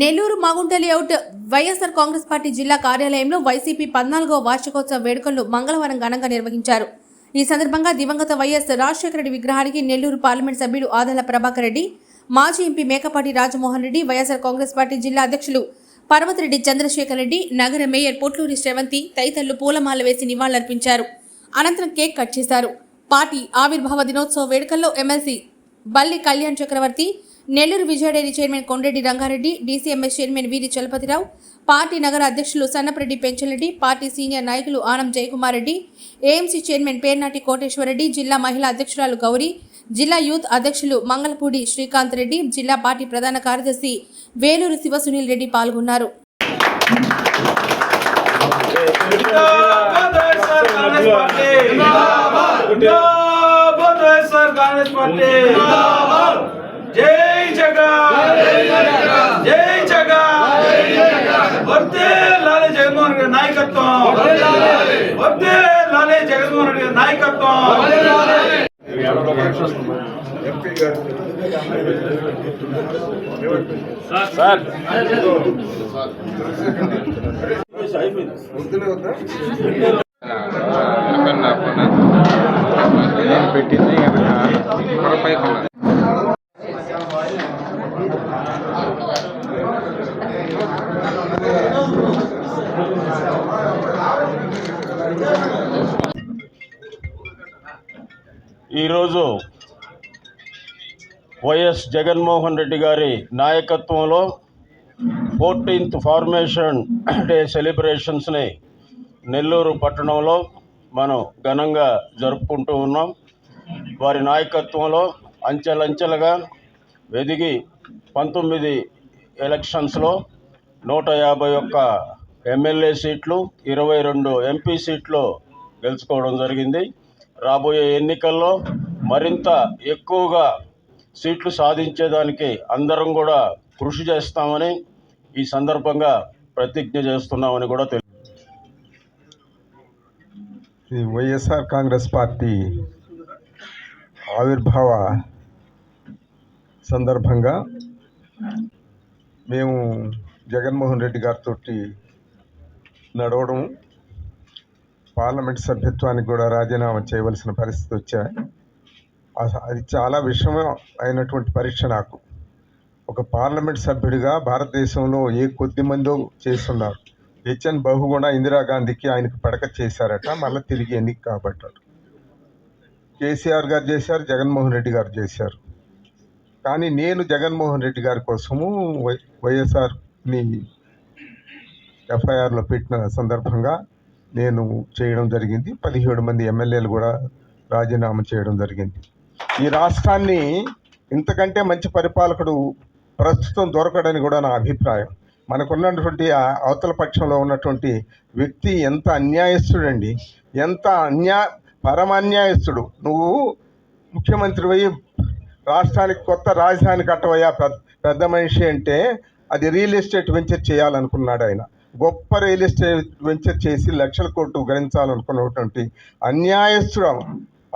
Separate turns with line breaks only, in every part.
Nellore Magunta layout YSR Congress party జిల్లా కార్యాలయంలో YCP పద్నాలుగవ వార్షికోత్సవ వేడుకలను మంగళవారం ఘనంగా నిర్వహించారు. ఈ సందర్భంగా దివంగత వైఎస్ రాజశేఖర రెడ్డి విగ్రహానికి నెల్లూరు పార్లమెంట్ సభ్యుడు ఆదల ప్రభాకర్ రెడ్డి మాజీ MP Mekapati Rajamohan Reddy YSR Congress party జిల్లా అధ్యక్షులు పర్వతిరెడ్డి చంద్రశేఖర్ రెడ్డి నగర మేయర్ పొట్లూరి శ్రవంతి తదితరులు పూలమాల వేసి నివాళులర్పించారు. అనంతరం కేక్ కట్ చేశారు. పార్టీ ఆవిర్భావ దినోత్సవ వేడుకల్లో MLC Balli Kalyan Chakravarthi Nellore Vijaya Dairy chairman Kondreddy Rangareddy DCMS chairman Veeri Chalapathirao party నగర అధ్యక్షులు సన్నపరెడ్డి పెంచలరెడ్డి పార్టీ సీనియర్ నాయకులు ఆనం జయకుమార్ రెడ్డి ఏఎంసీ చైర్మన్ పేర్నాటి కోటేశ్వరరెడ్డి జిల్లా మహిళా అధ్యక్షురాలు గౌరీ జిల్లా యూత్ అధ్యక్షులు మంగళపూడి శ్రీకాంత్ రెడ్డి జిల్లా పార్టీ ప్రధాన కార్యదర్శి వేలూరు శివ సునీల్ రెడ్డి పాల్గొన్నారు.
జై జగన్! వర్తే లాలే జగన్మోహన్ రెడ్డి నాయకత్వం! వర్తే లాలే! జగన్మోహన్ రెడ్డి గారి నాయకత్వం
నేను పెట్టింది పొరపై
ఈరోజు వైఎస్ జగన్మోహన్ రెడ్డి గారి నాయకత్వంలో ఫోర్టీన్త్ ఫార్మేషన్ డే సెలబ్రేషన్స్ని నెల్లూరు పట్టణంలో మనం ఘనంగా జరుపుకుంటూ ఉన్నాం. వారి నాయకత్వంలో అంచెలంచెలుగా వెదిగి పంతొమ్మిది ఎలక్షన్స్లో నూట యాభై ఒక్క ఎమ్మెల్యే సీట్లు ఇరవై రెండు ఎంపీ సీట్లు గెలుచుకోవడం జరిగింది. రాబోయే ఎన్నికల్లో మరింత ఎక్కువగా సీట్లు సాధించేదానికి అందరం కూడా కృషి చేస్తామని ఈ సందర్భంగా ప్రతిజ్ఞ చేస్తున్నామని కూడా తెలియ
వైఎస్ఆర్ కాంగ్రెస్ పార్టీ ఆవిర్భావ సందర్భంగా మేము జగన్మోహన్ రెడ్డి గారితో నడవడం పార్లమెంట్ సభ్యత్వానికి కూడా రాజీనామా చేయవలసిన పరిస్థితి వచ్చాయి. అది చాలా విషమ అయినటువంటి పరీక్ష నాకు. ఒక పార్లమెంట్ సభ్యుడిగా భారతదేశంలో ఏ కొద్ది మందో చేస్తున్నారు. హెచ్ఎన్ బహుగుణ ఇందిరాగాంధీకి ఆయనకు పడక చేశారట మళ్ళీ తిరిగి ఎన్నిక కాబట్టారు కేసీఆర్ గారు చేశారు జగన్మోహన్ రెడ్డి గారు చేశారు. కానీ నేను జగన్మోహన్ రెడ్డి గారి కోసము వై వైఎస్ఆర్ మీ ఎఫ్ఐఆర్లో పెట్టిన సందర్భంగా నేను చేయడం జరిగింది. పదిహేడు మంది ఎమ్మెల్యేలు కూడా రాజీనామా చేయడం జరిగింది. ఈ రాష్ట్రాన్ని ఇంతకంటే మంచి పరిపాలకుడు ప్రస్తుతం దొరకడని కూడా నా అభిప్రాయం. మనకున్నటువంటి అవతల పక్షంలో ఉన్నటువంటి వ్యక్తి ఎంత అన్యాయస్తుడండి. ఎంత అన్యా పరమాన్యాయస్తుడు. నువ్వు ముఖ్యమంత్రి పోయి రాష్ట్రానికి కొత్త రాజధాని కట్టవయ్యా. పెద్ద పెద్ద మనిషి అంటే అది రియల్ ఎస్టేట్ వెంచర్ చేయాలనుకున్నాడు ఆయన. గొప్ప రియల్ ఎస్టేట్ వెంచర్ చేసి లక్షల కోట్లు గణించాలనుకున్నటువంటి అన్యాయస్తుడు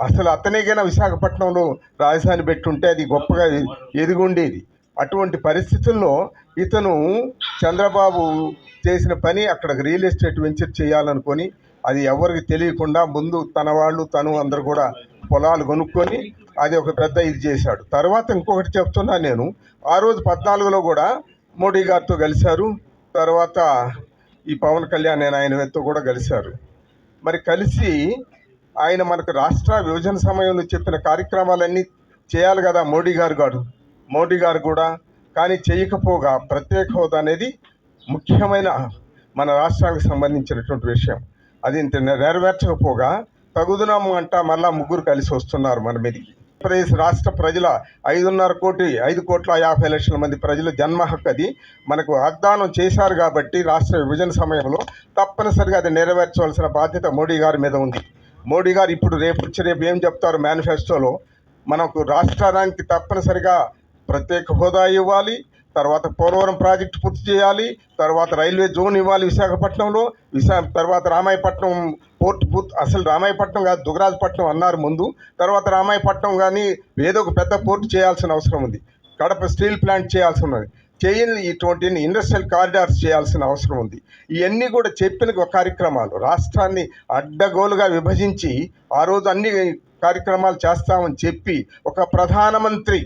అసలు అతనికైనా విశాఖపట్నంలో రాజధాని పెట్టుంటే అది గొప్పగా ఎదిగుండేది. అటువంటి పరిస్థితుల్లో ఇతను చంద్రబాబు చేసిన పని అక్కడ రియల్ ఎస్టేట్ వెంచర్ చేయాలనుకొని అది ఎవరికి తెలియకుండా ముందు తన వాళ్ళు తను అందరు కూడా పొలాలు కొనుక్కొని అది ఒక పెద్ద ఇది చేశాడు. తర్వాత ఇంకొకటి చెప్తున్నా నేను. ఆ రోజు పద్నాలుగులో కూడా మోడీ గారితో కలిశారు. తర్వాత ఈ పవన్ కళ్యాణ్ నేను ఆయనతో కూడా కలిశారు. మరి కలిసి ఆయన మనకు రాష్ట్ర విభజన సమయంలో చెప్పిన కార్యక్రమాలన్నీ చేయాలి కదా మోడీ గారు గారు. మోడీ గారు కూడా కానీ చేయకపోగా ప్రత్యేక హోదా అనేది ముఖ్యమైన మన రాష్ట్రానికి సంబంధించినటువంటి విషయం. అది ఇంత నెరవేర్చకపోగా తగుదునాము అంట మళ్ళా ముగ్గురు కలిసి వస్తున్నారు మన మీదకి. ఆంధ్రప్రదేశ్ రాష్ట్ర ప్రజల ఐదున్నర కోటి ఐదు కోట్ల యాభై లక్షల మంది ప్రజల జన్మ హక్కు అది. మనకు వాగ్దానం చేశారు కాబట్టి రాష్ట్ర విభజన సమయంలో తప్పనిసరిగా అది నెరవేర్చవలసిన బాధ్యత మోడీ గారి మీద ఉంది. మోడీ గారు ఇప్పుడు రేపు వచ్చి రేపు ఏం చెప్తారు మేనిఫెస్టోలో మనకు రాష్ట్రానికి తప్పనిసరిగా ప్రత్యేక హోదా ఇవ్వాలి. తర్వాత పోలవరం ప్రాజెక్టు పూర్తి చేయాలి తర్వాత రైల్వే జోన్ ఇవ్వాలి విశాఖపట్నంలో విశా తర్వాత రామాయపట్నం పోర్ట్ పూర్తి అసలు రామాయపట్నం కాదు దుగరాజపట్నం అన్నారు ముందు. తర్వాత రామాయపట్నం కానీ ఏదో ఒక పెద్ద పోర్టు చేయాల్సిన అవసరం ఉంది. కడప స్టీల్ ప్లాంట్ చేయాల్సి ఉన్నది. చేయని ఇటువంటి ఇండస్ట్రియల్ కారిడార్స్ చేయాల్సిన అవసరం ఉంది. ఇవన్నీ కూడా చెప్పిన కార్యక్రమాలు. రాష్ట్రాన్ని అడ్డగోలుగా విభజించి ఆ రోజు అన్ని కార్యక్రమాలు చేస్తామని చెప్పి ఒక ప్రధానమంత్రి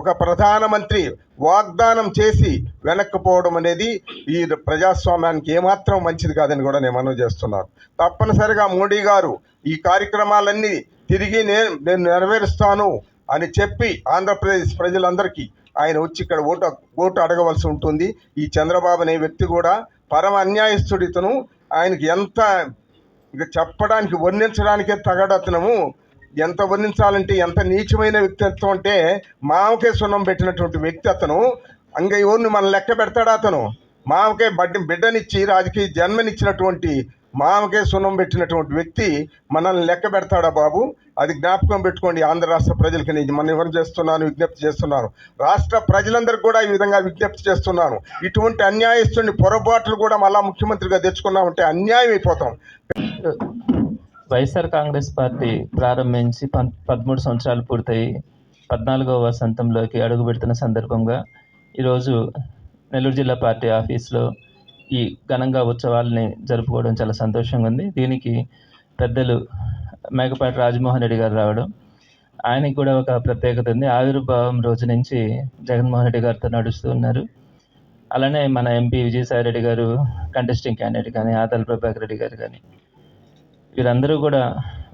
ఒక ప్రధానమంత్రి వాగ్దానం చేసి వెనక్కిపోవడం అనేది ఈ ప్రజాస్వామ్యానికి ఏమాత్రం మంచిది కాదని కూడా నేను మనవి చేస్తున్నాను. తప్పనిసరిగా మోడీ గారు ఈ కార్యక్రమాలన్నీ తిరిగి నేను నేను నెరవేరుస్తాను అని చెప్పి ఆంధ్రప్రదేశ్ ప్రజలందరికీ ఆయన వచ్చి ఇక్కడ ఓటు ఓటు అడగవలసి ఉంటుంది. ఈ చంద్రబాబు అనే వ్యక్తి కూడా పరమ అన్యాయస్తుడితను ఆయనకి ఎంత చెప్పడానికి వర్ణించడానికే తగడతనము ఎంత వర్ణించాలంటే ఎంత నీచమైన వ్యక్తిత్వం అంటే మామకే సున్నం పెట్టినటువంటి వ్యక్తి అతను. అంగ ఎవరిని మన లెక్క పెడతాడా అతను? మామకే బడ్డి బిడ్డనిచ్చి రాజకీయ జన్మనిచ్చినటువంటి మామకే సున్నం పెట్టినటువంటి వ్యక్తి మనల్ని లెక్క పెడతాడా బాబు? అది జ్ఞాపకం పెట్టుకోండి ఆంధ్ర రాష్ట్ర ప్రజలకి నేను మనం ఎవరు చేస్తున్నాను విజ్ఞప్తి చేస్తున్నాను. రాష్ట్ర ప్రజలందరికీ కూడా ఈ విధంగా విజ్ఞప్తి చేస్తున్నాను. ఇటువంటి అన్యాయస్తుని పొరపాట్లు కూడా మళ్ళా ముఖ్యమంత్రిగా తెచ్చుకున్నామంటే అన్యాయం అయిపోతాం
వైఎస్ఆర్ కాంగ్రెస్ పార్టీ ప్రారంభించి పం పదమూడు సంవత్సరాలు పూర్తయి పద్నాలుగవ వసంతంలోకి అడుగు పెడుతున్న సందర్భంగా ఈరోజు నెల్లూరు జిల్లా పార్టీ ఆఫీస్లో ఈ ఘనంగా ఉత్సవాలని జరుపుకోవడం చాలా సంతోషంగా ఉంది. దీనికి పెద్దలు మేకపాటి రాజమోహన్ రెడ్డి గారు రావడం ఆయనకి కూడా ఒక ప్రత్యేకత ఉంది. ఆవిర్భావం రోజు నుంచి జగన్మోహన్ రెడ్డి గారితో నడుస్తూ ఉన్నారు. అలానే మన ఎంపీ విజయసాయి రెడ్డి గారు కంటెస్టింగ్ క్యాండిడేట్ కానీ ఆదల్ ప్రభాకర్ రెడ్డి గారు కానీ వీరందరూ కూడా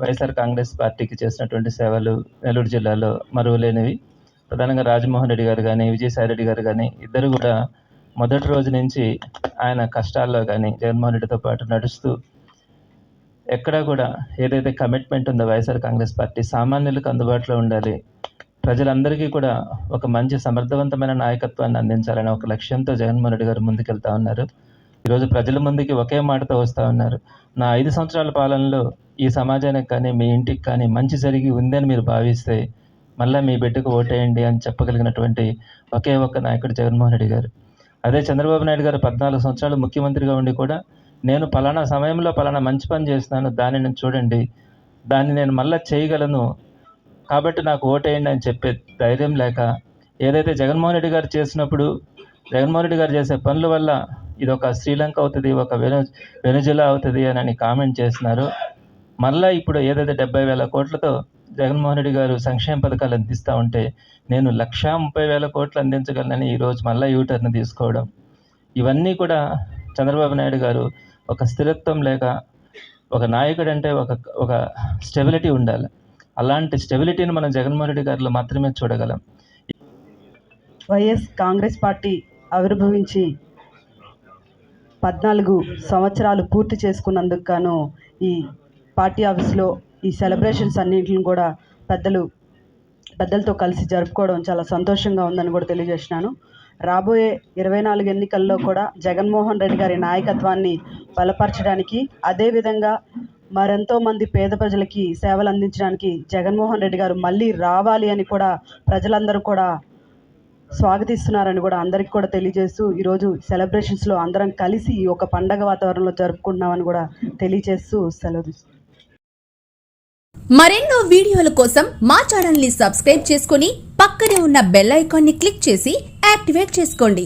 వైఎస్ఆర్ కాంగ్రెస్ పార్టీకి చేసినటువంటి సేవలు నెల్లూరు జిల్లాలో మరువలేనివి. ప్రధానంగా రాజమోహన్ రెడ్డి గారు కానీ విజయసాయి రెడ్డి గారు కానీ ఇద్దరు కూడా మొదటి రోజు నుంచి ఆయన కష్టాల్లో కానీ జగన్మోహన్ రెడ్డితో పాటు నడుస్తూ ఎక్కడా కూడా ఏదైతే కమిట్మెంట్ ఉందో వైఎస్ఆర్ కాంగ్రెస్ పార్టీ సామాన్యులకు అందుబాటులో ఉండాలి. ప్రజలందరికీ కూడా ఒక మంచి సమర్థవంతమైన నాయకత్వాన్ని అందించాలనే ఒక లక్ష్యంతో జగన్మోహన్ రెడ్డి గారు ముందుకెళ్తా ఉన్నారు. ఈరోజు ప్రజల ముందుకి ఒకే మాటతో వస్తూ ఉన్నారు. నా ఐదు సంవత్సరాల పాలనలో ఈ సమాజానికి కానీ మీ ఇంటికి కానీ మంచి జరిగి ఉందని మీరు భావిస్తే మళ్ళీ మీ బిడ్డకు ఓటేయండి అని చెప్పగలిగినటువంటి ఒకే ఒక్క నాయకుడు జగన్మోహన్ రెడ్డి గారు. అదే చంద్రబాబు నాయుడు గారు పద్నాలుగు సంవత్సరాలు ముఖ్యమంత్రిగా ఉండి కూడా నేను పలానా సమయంలో పలానా మంచి పని చేస్తున్నాను నేను చూడండి దాన్ని నేను మళ్ళీ చేయగలను. కాబట్టి నాకు ఓటేయండి అని చెప్పే ధైర్యం లేక ఏదైతే జగన్మోహన్ రెడ్డి గారు చేసినప్పుడు జగన్మోహన్ రెడ్డి గారు చేసే పనుల వల్ల ఇది ఒక శ్రీలంక అవుతుంది ఒక వెను వెనుజులా అవుతుంది అని కామెంట్ చేస్తున్నారు. మళ్ళీ ఇప్పుడు ఏదైతే డెబ్బై వేల కోట్లతో జగన్మోహన్ రెడ్డి గారు సంక్షేమ పథకాలు అందిస్తూ ఉంటే నేను లక్షా ముప్పై వేల కోట్లు అందించగలనని ఈరోజు మళ్ళీ యూటర్న్ తీసుకోవడం. ఇవన్నీ కూడా చంద్రబాబు నాయుడు గారు ఒక స్థిరత్వం లేక ఒక నాయకుడు అంటే ఒక ఒక స్టెబిలిటీ ఉండాలి. అలాంటి స్టెబిలిటీని మనం జగన్మోహన్ రెడ్డి గారిలో మాత్రమే చూడగలం.
వైఎస్ కాంగ్రెస్ పార్టీ ఆవిర్భవించి పద్నాలుగు సంవత్సరాలు పూర్తి చేసుకున్నందుకు గాను ఈ పార్టీ ఆఫీస్లో ఈ సెలబ్రేషన్స్ అన్నింటిని కూడా పెద్దలు పెద్దలతో కలిసి జరుపుకోవడం చాలా సంతోషంగా ఉందని కూడా తెలియజేసినాను రాబోయే ఇరవై నాలుగు ఎన్నికల్లో కూడా జగన్మోహన్ రెడ్డి గారి నాయకత్వాన్ని బలపరచడానికి అదేవిధంగా మరెంతో మంది పేద ప్రజలకి సేవలు అందించడానికి జగన్మోహన్ రెడ్డి గారు మళ్ళీ రావాలి అని కూడా ప్రజలందరూ కూడా స్వాగతిస్తున్నారని కూడా అందరికీ కూడా తెలియజేస్తూ ఈరోజు సెలబ్రేషన్స్లో అందరం కలిసి ఈ ఒక పండగ వాతావరణంలో జరుపుకుంటున్నామని కూడా తెలియజేస్తూ సెలవు.
మరెన్నో వీడియోల కోసం మా ఛానల్ని సబ్స్క్రైబ్ చేసుకుని పక్కనే ఉన్న బెల్ ఐకాన్ని క్లిక్ చేసి యాక్టివేట్ చేసుకోండి.